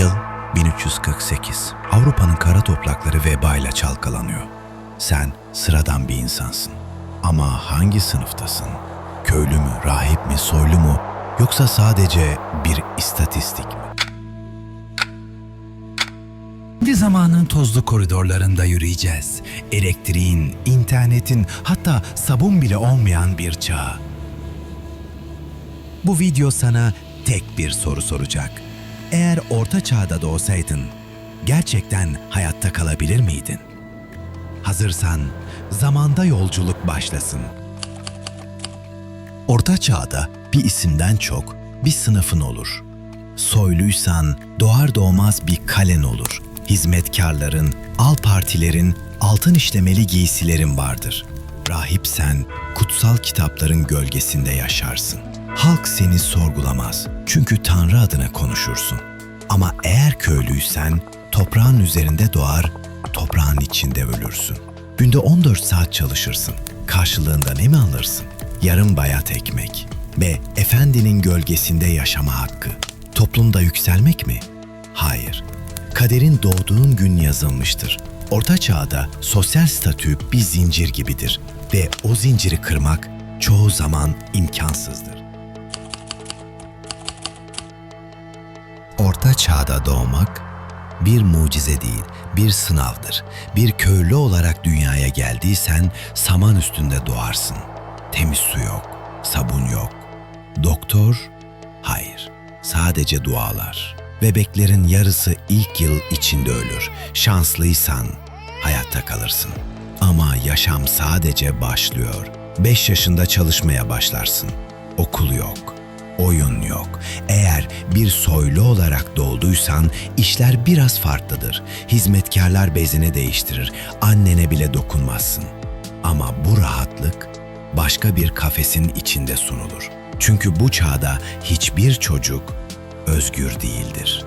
Yıl 1348. Avrupa'nın kara toprakları vebayla çalkalanıyor. Sen sıradan bir insansın. Ama hangi sınıftasın? Köylü mü, rahip mi, soylu mu yoksa sadece bir istatistik mi? Bir zamanın tozlu koridorlarında yürüyeceğiz. Elektriğin, internetin, hatta sabun bile olmayan bir çağ. Bu video sana tek bir soru soracak. Eğer orta çağda doğsaydın, gerçekten hayatta kalabilir miydin? Hazırsan zamanda yolculuk başlasın. Orta çağda bir isimden çok bir sınıfın olur. Soyluysan doğar doğmaz bir kalen olur. Hizmetkarların, al partilerin, altın işlemeli giysilerin vardır. Rahipsen kutsal kitapların gölgesinde yaşarsın. Halk seni sorgulamaz çünkü Tanrı adına konuşursun. Ama eğer köylüysen toprağın üzerinde doğar, toprağın içinde ölürsün. Günde 14 saat çalışırsın. Karşılığında ne mi alırsın? Yarım bayat ekmek ve efendinin gölgesinde yaşama hakkı. Toplumda yükselmek mi? Hayır. Kaderin doğduğun gün yazılmıştır. Orta çağda sosyal statü bir zincir gibidir ve o zinciri kırmak çoğu zaman imkansızdır. Orta çağda doğmak bir mucize değil, bir sınavdır. Bir köylü olarak dünyaya geldiysen saman üstünde doğarsın. Temiz su yok, sabun yok. Doktor? Hayır, sadece dualar. Bebeklerin yarısı ilk yıl içinde ölür. Şanslıysan hayatta kalırsın. Ama yaşam sadece başlıyor. 5 yaşında çalışmaya başlarsın. Okul yok, oyun yok. Eğer bir soylu olarak doğduysan işler biraz farklıdır. Hizmetkarlar bezini değiştirir. Annene bile dokunmazsın. Ama bu rahatlık başka bir kafesin içinde sunulur. Çünkü bu çağda hiçbir çocuk özgür değildir.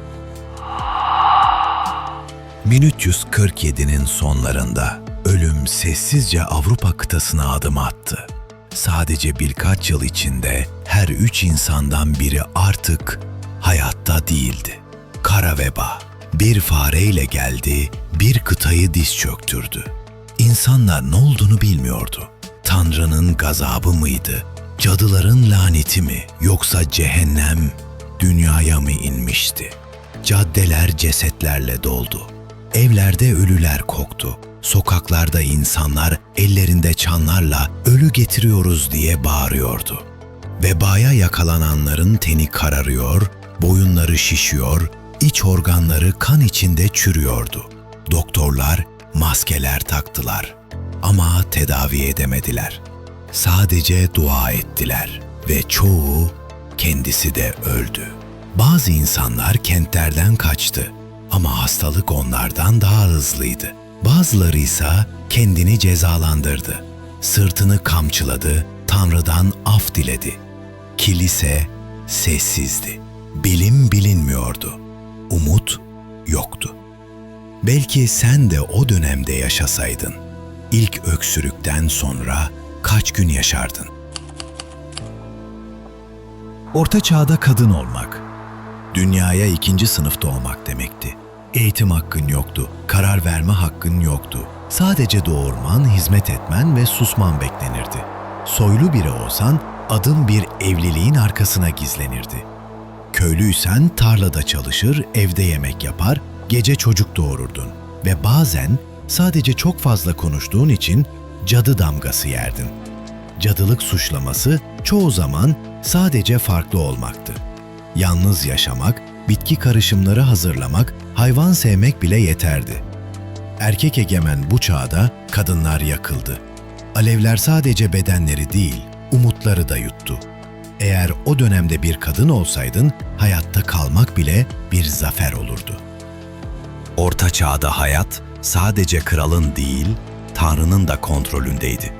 1347'nin sonlarında ölüm sessizce Avrupa kıtasına adım attı. Sadece birkaç yıl içinde her üç insandan biri artık hayatta değildi. Kara veba bir fareyle geldi, bir kıtayı diz çöktürdü. İnsanlar ne olduğunu bilmiyordu. Tanrı'nın gazabı mıydı? Cadıların laneti mi yoksa cehennem dünyaya mı inmişti? Caddeler cesetlerle doldu. Evlerde ölüler koktu. Sokaklarda insanlar ellerinde çanlarla ölü getiriyoruz diye bağırıyordu. Vebaya yakalananların teni kararıyor, boyunları şişiyor, iç organları kan içinde çürüyordu. Doktorlar maskeler taktılar ama tedavi edemediler. Sadece dua ettiler ve çoğu kendisi de öldü. Bazı insanlar kentlerden kaçtı ama hastalık onlardan daha hızlıydı. Bazıları ise kendini cezalandırdı. Sırtını kamçıladı, Tanrı'dan af diledi. Kilise sessizdi. Bilim bilinmiyordu. Umut yoktu. Belki sen de o dönemde yaşasaydın. İlk öksürükten sonra kaç gün yaşardın? Orta çağda kadın olmak, dünyaya ikinci sınıfta olmak demekti. Eğitim hakkın yoktu, karar verme hakkın yoktu. Sadece doğurman, hizmet etmen ve susman beklenirdi. Soylu biri olsan adım bir evliliğin arkasına gizlenirdi. Köylüysen tarlada çalışır, evde yemek yapar, gece çocuk doğururdun ve bazen sadece çok fazla konuştuğun için cadı damgası yerdin. Cadılık suçlaması çoğu zaman sadece farklı olmaktı. Yalnız yaşamak, bitki karışımları hazırlamak, hayvan sevmek bile yeterdi. Erkek egemen bu çağda kadınlar yakıldı. Alevler sadece bedenleri değil, umutları da yuttu. Eğer o dönemde bir kadın olsaydın, hayatta kalmak bile bir zafer olurdu. Orta çağda hayat sadece kralın değil, Tanrı'nın da kontrolündeydi.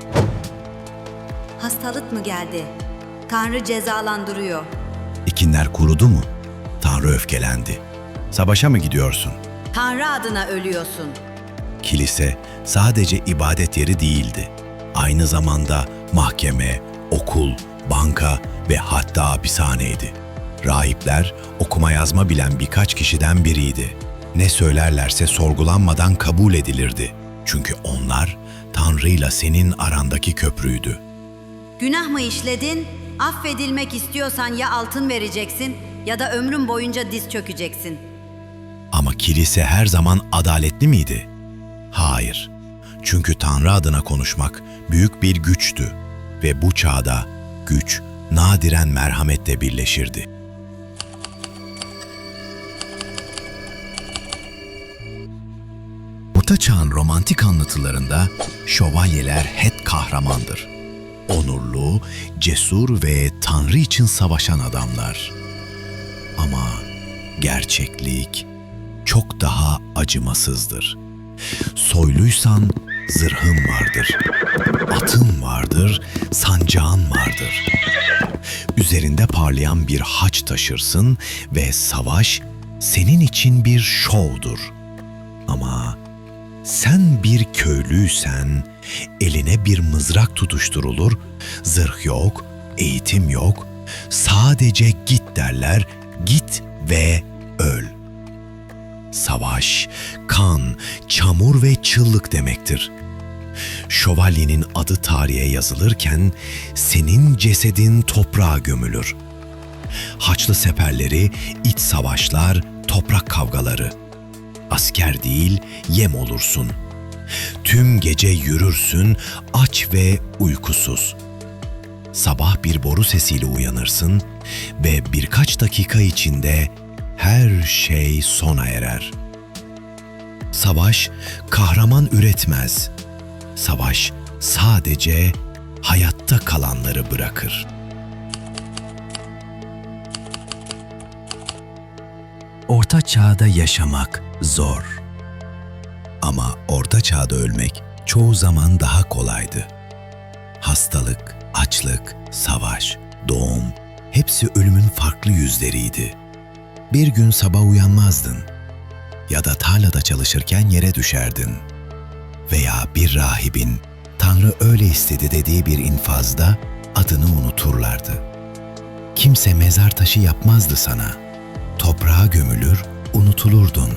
Hastalık mı geldi? Tanrı cezalandırıyor. Ekinler kurudu mu? Tanrı öfkelendi. Savaşa mı gidiyorsun? Tanrı adına ölüyorsun. Kilise sadece ibadet yeri değildi. Aynı zamanda mahkeme, okul, banka ve hatta hapishaneydi. Rahipler okuma yazma bilen birkaç kişiden biriydi. Ne söylerlerse sorgulanmadan kabul edilirdi. Çünkü onlar Tanrı'yla senin arandaki köprüydü. Günah mı işledin? Affedilmek istiyorsan ya altın vereceksin ya da ömrün boyunca diz çökeceksin. Ama kilise her zaman adaletli miydi? Hayır. Çünkü Tanrı adına konuşmak büyük bir güçtü ve bu çağda güç nadiren merhametle birleşirdi. Orta Çağ'ın romantik anlatılarında şövalyeler hep kahramandır. Onurlu, cesur ve Tanrı için savaşan adamlar. Ama gerçeklik çok daha acımasızdır. Soyluysan zırhın vardır. Atın vardır, sancağın vardır. Üzerinde parlayan bir haç taşırsın ve savaş senin için bir şovdur. Ama sen bir köylüysen eline bir mızrak tutuşturulur, zırh yok, eğitim yok, sadece git derler, git ve öl. Savaş, kan, çamur ve çıllık demektir. Şövalyenin adı tarihe yazılırken senin cesedin toprağa gömülür. Haçlı seferleri, iç savaşlar, toprak kavgaları. Asker değil, yem olursun. Tüm gece yürürsün, aç ve uykusuz. Sabah bir boru sesiyle uyanırsın ve birkaç dakika içinde her şey sona erer. Savaş kahraman üretmez. Savaş sadece hayatta kalanları bırakır. Orta çağda yaşamak zor. Ama orta çağda ölmek çoğu zaman daha kolaydı. Hastalık, açlık, savaş, doğum hepsi ölümün farklı yüzleriydi. Bir gün sabah uyanmazdın ya da tarlada çalışırken yere düşerdin. Veya bir rahibin Tanrı öyle istedi dediği bir infazda adını unuturlardı. Kimse mezar taşı yapmazdı sana. Toprağa gömülür, unutulurdun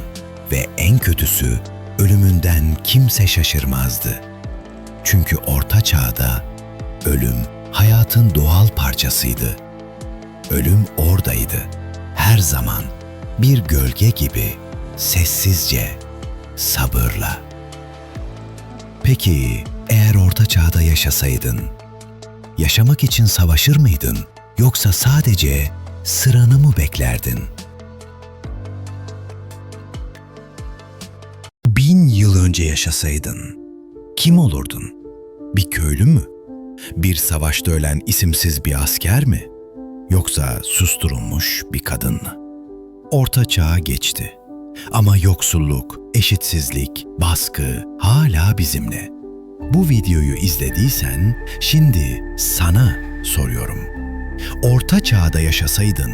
ve en kötüsü ölümünden kimse şaşırmazdı. Çünkü orta çağda ölüm hayatın doğal parçasıydı. Ölüm oradaydı. Her zaman bir gölge gibi sessizce, sabırla. Peki eğer orta çağda yaşasaydın, yaşamak için savaşır mıydın yoksa sadece sıranı mı beklerdin? Bin yıl önce yaşasaydın, kim olurdun? Bir köylü mü? Bir savaşta ölen isimsiz bir asker mi? Yoksa susturulmuş bir kadın mı? Orta çağ geçti. Ama yoksulluk, eşitsizlik, baskı hala bizimle. Bu videoyu izlediysen şimdi sana soruyorum. Orta çağda yaşasaydın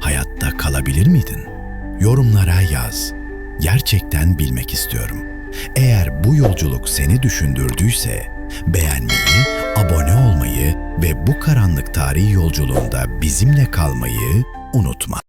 hayatta kalabilir miydin? Yorumlara yaz. Gerçekten bilmek istiyorum. Eğer bu yolculuk seni düşündürdüyse beğenmeyi, abone olmayı ve bu karanlık tarihi yolculuğunda bizimle kalmayı unutma.